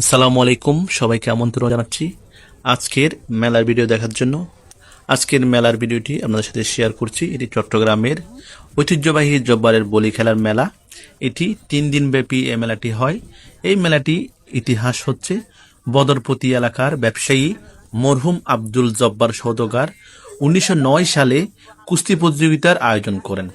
আসসালামু আলাইকুম, সবাইকে আমন্ত্রণ জানাচ্ছি আজকের মেলার ভিডিও দেখার জন্য। আজকের মেলার ভিডিওটি আপনাদের সাথে শেয়ার করছি, এটি চট্টগ্রামের ঐতিহ্যবাহী জব্বারের বলি খেলার মেলা। এটি তিন দিন ব্যাপী এই মেলাটি হয়। এই মেলাটি ইতিহাস হচ্ছে বদরপতি এলাকার ব্যবসায়ী মরহুম আব্দুল জব্বার সৌদগার উনিশশো নয় সালে কুস্তি প্রতিযোগিতার আয়োজন করেন।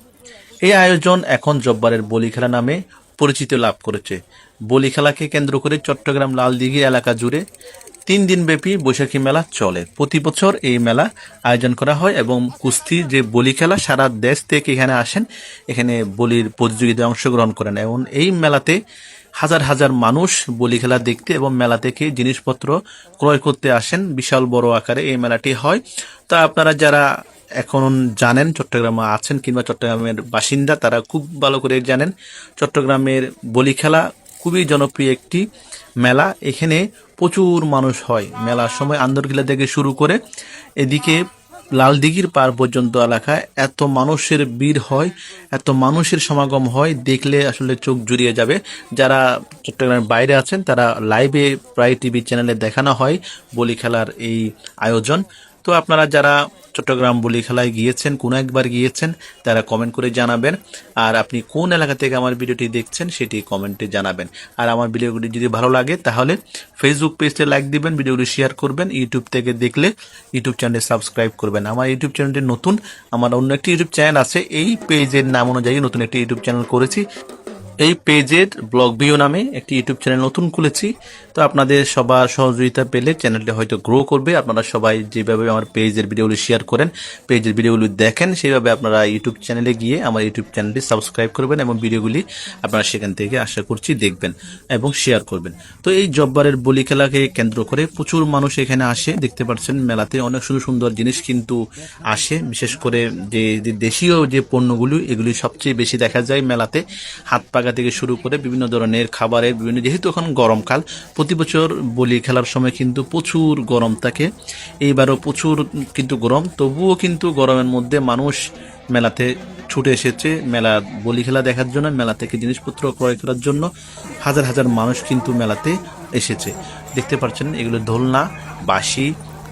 এই আয়োজন এখন জব্বারের বলি খেলা নামে পরিচিতি লাভ করেছে। বলি খেলাকে কেন্দ্র করে চট্টগ্রাম লালদিঘি এলাকা জুড়ে তিন দিন ব্যাপী বৈশাখী মেলা চলে। প্রতি বছর এই মেলা আয়োজন করা হয় এবং কুস্তি যে বলি খেলা সারা দেশ থেকে এখানে আসেন, এখানে বলির প্রতিযোগিতায় অংশগ্রহণ করেন এবং এই মেলাতে হাজার হাজার মানুষ বলি খেলা দেখতে এবং মেলা থেকে জিনিসপত্র ক্রয় করতে আসেন। বিশাল বড় আকারে এই মেলাটি হয়। তা আপনারা যারা এখন জানেন চট্টগ্রামে আছেন কিংবা চট্টগ্রামের বাসিন্দা, তারা খুব ভালো করে জানেন। চট্টগ্রামের বলি খেলা খুবই জনপ্রিয় একটি মেলা। এখানে প্রচুর মানুষ হয়। মেলার সময় আন্দরকিলা থেকে শুরু করে এদিকে লালদিঘির পার পর্যন্ত এলাকায় এত মানুষের ভিড় হয়, এত মানুষের সমাগম হয়, দেখলে আসলে চোখ জুড়িয়ে যাবে। যারা চট্টগ্রামের বাইরে আছেন, তারা লাইভে প্রায় টিভি চ্যানেলে দেখানো হয় বলি খেলার এই আয়োজন। তো আপনারা যারা চট্টগ্রাম বলি খেলায় গিয়েছেন, কোনো একবার গিয়েছেন, তারা কমেন্ট করে জানাবেন। আর আপনি কোন এলাকা থেকে আমার ভিডিওটি দেখছেন, সেটি কমেন্টে জানাবেন। আর আমার ভিডিওগুলি যদি ভালো লাগে, তাহলে ফেসবুক পেজে লাইক দিবেন, ভিডিওগুলি শেয়ার করবেন ইউটিউব থেকে দেখলে ইউটিউব চ্যানেলে সাবস্ক্রাইব করবেন। আমার ইউটিউব চ্যানেলটি নতুন, আমার অন্য একটি ইউটিউব চ্যানেল আছে, এই পেজের নাম অনুযায়ী নতুন একটি ইউটিউব চ্যানেল করেছি। এই পেজের ব্লগ ভিউ নামে একটি ইউটিউব চ্যানেল নতুন খুলেছি। তো আপনাদের সবার সহযোগিতা পেলে চ্যানেলটি হয়তো গ্রো করবে। আপনারা সবাই যেভাবে আমার পেজের ভিডিওগুলি শেয়ার করেন, পেজের ভিডিওগুলি দেখেন, সেইভাবে আপনারা ইউটিউব চ্যানেলে গিয়ে আমার ইউটিউব চ্যানেলটি সাবস্ক্রাইব করবেন এবং ভিডিওগুলি আপনারা সেখান থেকে আশা করছি দেখবেন এবং শেয়ার করবেন। তো এই জব্বারের বলি খেলাকে কেন্দ্র করে প্রচুর মানুষ এখানে আসে। দেখতে পাচ্ছেন, মেলাতে অনেক সুন্দর সুন্দর জিনিস কিন্তু আসে। বিশেষ করে যে দেশীয় যে পণ্যগুলি, এগুলি সবচেয়ে বেশি দেখা যায় মেলাতে। হাত পাকা থেকে শুরু করে বিভিন্ন ধরনের খাবারের বিভিন্ন, যেহেতু এখন গরমকাল প্রতি বছর বলি খেলার সময় কিন্তু প্রচুর গরম থাকে। এইবারও প্রচুর কিন্তু গরম, তবুও কিন্তু গরমের মধ্যে মানুষ মেলাতে ছুটে এসেছে। মেলা, বলি খেলা দেখার জন্য, মেলা থেকে জিনিসপত্র ক্রয় করার জন্য হাজার হাজার মানুষ কিন্তু মেলাতে এসেছে। দেখতে পাচ্ছেন, এগুলো দোলনা, বাঁশি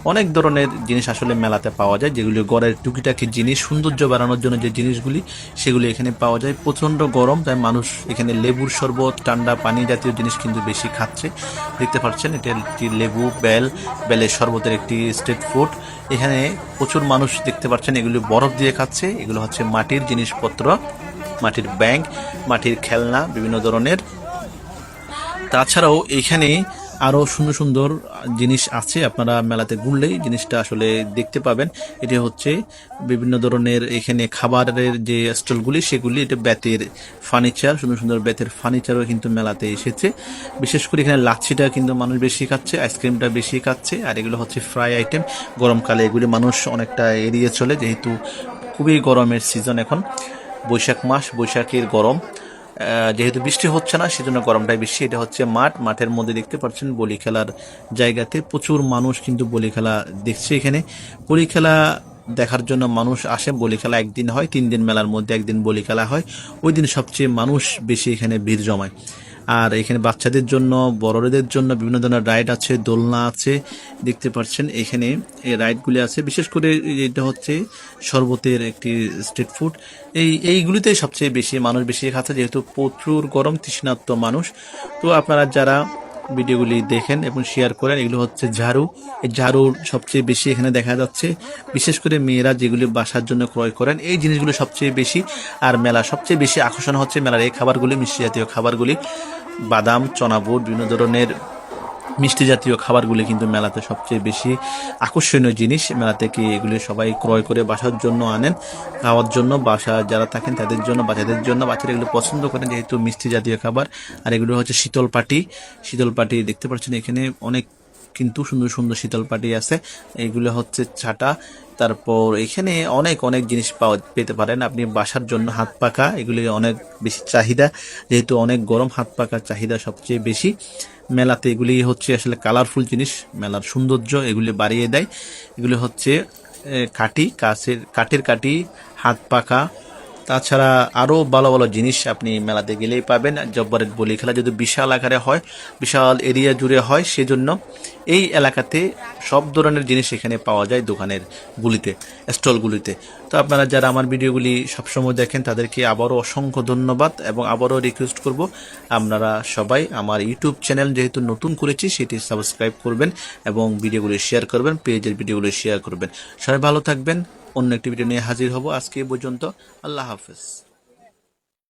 অনেক ধরনের জিনিস আসলে মেলাতে পাওয়া যায়, যেগুলি গড়ের টুকিটাকি জিনিস, সৌন্দর্য বাড়ানোর জন্য যে জিনিসগুলি, সেগুলি এখানে পাওয়া যায়। প্রচণ্ড গরম, তাই মানুষ এখানে লেবুর শরবত, ঠান্ডা পানি জাতীয় জিনিস কিন্তু বেশি খাচ্ছে। দেখতে পাচ্ছেন, এটা একটি লেবু বেল, বেলের শরবতের একটি স্ট্রিট ফুড। এখানে প্রচুর মানুষ দেখতে পাচ্ছেন, এগুলি বরফ দিয়ে খাচ্ছে। এগুলো হচ্ছে মাটির জিনিসপত্র, মাটির ব্যাংক, মাটির খেলনা, বিভিন্ন ধরনের। তাছাড়াও এখানে আরও সুন্দর সুন্দর জিনিস আছে। আপনারা মেলাতে ঘুরলেই জিনিসটা আসলে দেখতে পাবেন। এটি হচ্ছে বিভিন্ন ধরনের এখানে খাবারের যে স্টলগুলি, সেগুলি এটা বেতের ফার্নিচার সুন্দর সুন্দর বেতের ফার্নিচারও কিন্তু মেলাতে এসেছে। বিশেষ করে এখানে লাচ্ছিটা কিন্তু মানুষ বেশি খাচ্ছে আইসক্রিমটা বেশি খাচ্ছে, আর এগুলো হচ্ছে ফ্রাই আইটেম গরমকালে এগুলি মানুষ অনেকটা এড়িয়ে চলে, যেহেতু খুবই গরমের সিজন এখন। বৈশাখ মাস, বৈশাখের গরম। যেহেতু বৃষ্টি হচ্ছে না, সেজন্য গরমটাই বেশি। এটা হচ্ছে মাঠ। মাঠের মধ্যে দেখতে পাচ্ছেন বলি খেলার জায়গাতে প্রচুর মানুষ কিন্তু বলি খেলা দেখছে এখানে। বলি খেলা দেখার জন্য মানুষ আসে। বলি খেলা একদিন হয়, তিন দিন মেলার মধ্যে একদিন বলি খেলা হয়। ওই দিন সবচেয়ে মানুষ বেশি এখানে ভিড় জমায়। আর এখানে বাচ্চাদের জন্য, বড়দের জন্য বিভিন্ন ধরনের রাইড আছে, দোলনা আছে, দেখতে পাচ্ছেন এখানে এই রাইডগুলি আছে। বিশেষ করে এটা হচ্ছে শরবতের একটি স্ট্রিট ফুড। এই, এইগুলিতে সবচেয়ে বেশি মানুষ বেশি খাচ্ছে, যেহেতু প্রচুর গরম তৃষ্ণাত্ম মানুষ। তো আপনারা যারা ভিডিওগুলি দেখেন এবং শেয়ার করেন, এগুলো হচ্ছে ঝাড়ু। এই ঝাড়ু সবচেয়ে বেশি এখানে দেখা যাচ্ছে, বিশেষ করে মেয়েরা যেগুলি বাসার জন্য ক্রয় করেন, এই জিনিসগুলো সবচেয়ে বেশি। আর মেলা সবচেয়ে বেশি আকর্ষণ হচ্ছে মেলার এই খাবারগুলি, মিষ্টি জাতীয় খাবারগুলি। বাদাম, চনাবুট, বিভিন্ন ধরনের মিষ্টি জাতীয় খাবারগুলি কিন্তু মেলাতে সবচেয়ে বেশি আকর্ষণীয় জিনিস। মেলা থেকে এগুলি সবাই ক্রয় করে বাসার জন্য আনেন, খাওয়ার জন্য, বাসা যারা থাকেন তাদের জন্য, বাচ্চাদের জন্য। বাচ্চারা এগুলো পছন্দ করেন যেহেতু মিষ্টি জাতীয় খাবার। আর এগুলো হচ্ছে শীতল পাটি। শীতল পাটি দেখতে পাচ্ছেন এখানে অনেক কিন্তু সুন্দর সুন্দর শীতল পাটি আছে। এগুলো হচ্ছে ছাটা। তারপর এখানে অনেক অনেক জিনিস পাওয়া, পেতে পারেন। আপনি বাসার জন্য হাত পাকা এগুলি অনেক বেশি চাহিদা। যেহেতু অনেক গরম, হাত পাকা চাহিদা সবচেয়ে বেশি। মেলাতে এগুলি হচ্ছে আসলে কালারফুল জিনিস, মেলার সৌন্দর্য এগুলি বাড়িয়ে দেয়। এগুলি হচ্ছে কাঠি, কাছের, কাঠের কাঠি, হাত পাকা তাছাড়া আরও ভালো ভালো জিনিস আপনি মেলাতে গেলেই পাবেন। জব্বারের বলি খেলা যদি বিশাল আকারে হয়, বিশাল এরিয়া জুড়ে হয়, সেজন্য এই এলাকাতে সব ধরনের জিনিস এখানে পাওয়া যায় দোকানের গুলিতে স্টলগুলিতে তো আপনারা যারা আমার ভিডিওগুলি সবসময় দেখেন, তাদেরকে আবারও অসংখ্য ধন্যবাদ এবং আবারও রিকোয়েস্ট করব, আপনারা সবাই আমার ইউটিউব চ্যানেল যেহেতু নতুন করেছি, সেটি সাবস্ক্রাইব করবেন এবং ভিডিওগুলি শেয়ার করবেন, পেজের ভিডিওগুলি শেয়ার করবেন। সবাই ভালো থাকবেন। অন্য একটি ভিডিও নিয়ে হাজির হব। আজকে এই পর্যন্ত আল্লাহ হাফেজ।